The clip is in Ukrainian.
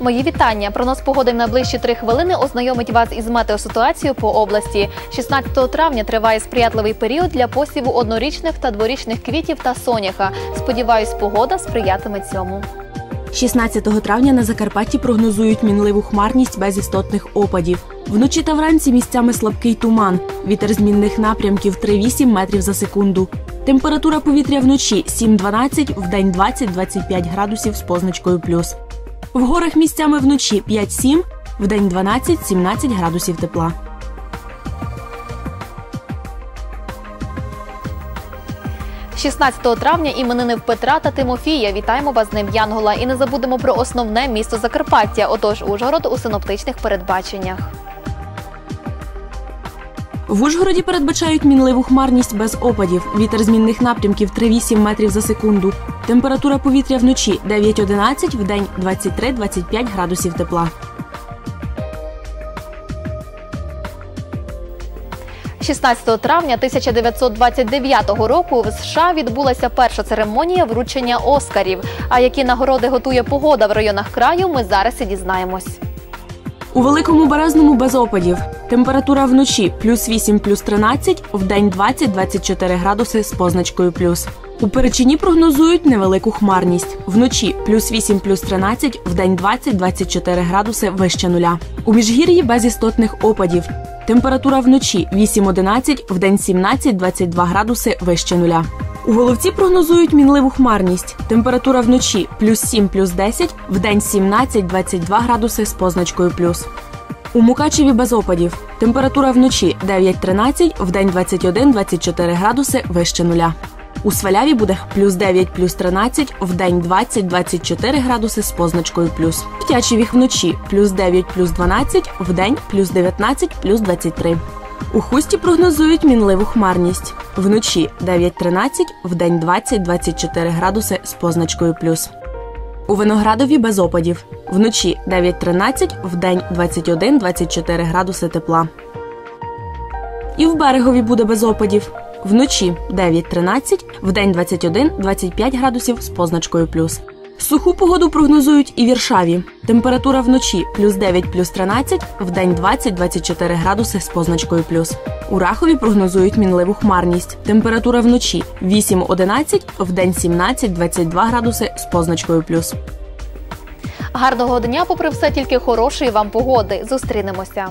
Мої вітання. Прогноз погоди в найближчі три хвилини ознайомить вас із метеоситуацією по області. 16 травня триває сприятливий період для посіву однорічних та дворічних квітів та соняха. Сподіваюсь, погода сприятиме цьому. 16 травня на Закарпатті прогнозують мінливу хмарність без істотних опадів. Вночі та вранці місцями слабкий туман. Вітер змінних напрямків 3-8 метрів за секунду. Температура повітря вночі 7-12, вдень 20-25 градусів з позначкою плюс. В горах місцями вночі 5-7, вдень 12-17 градусів тепла. – 16 травня іменини в Петра та Тимофія. Вітаємо вас з ним Янгола. І не забудемо про основне місто Закарпаття. Отож, Ужгород у синоптичних передбаченнях. В Ужгороді передбачають мінливу хмарність без опадів. Вітер змінних напрямків 3-8 метрів за секунду. Температура повітря вночі 9-11, вдень 23-25 градусів тепла. 16 травня 1929 року в США відбулася перша церемонія вручення Оскарів. А які нагороди готує погода в районах краю, ми зараз і дізнаємось. У великому березному без опадів. Температура вночі плюс 8, плюс 13, вдень 20-24 градуси з позначкою плюс. У Перечині прогнозують невелику хмарність. Вночі плюс 8, плюс 13, вдень 20-24 градуси вище нуля. У Міжгір'ї без істотних опадів. Температура вночі 8-11, вдень 17-22 градуси вище нуля. У Головці прогнозують мінливу хмарність. Температура вночі плюс 7, плюс 10, вдень 17-22 градуси з позначкою плюс. У Мукачеві без опадів. Температура вночі 9-13, вдень 21-24 градуси вище нуля. У Сваляві буде плюс 9, плюс 13, вдень 20-24 градуси з позначкою плюс. В Тячевіх вночі плюс 9, плюс 12, вдень плюс 19, плюс 23. У хусті прогнозують мінливу хмарність. Вночі 9-13, вдень 20-24 градуси з позначкою плюс. У Виноградові без опадів. Вночі 9-13, вдень 21-24 градуси тепла. І в берегові буде без опадів. Вночі 9-13, вдень 21-25 градусів з позначкою плюс. Суху погоду прогнозують і в Іршаві. Температура вночі плюс 9, плюс 13, вдень 20-24 градуси з позначкою плюс. У Рахові прогнозують мінливу хмарність. Температура вночі 8-11, вдень 17-22 градуси з позначкою плюс. Гарного дня, попри все, тільки хорошої вам погоди. Зустрінемося.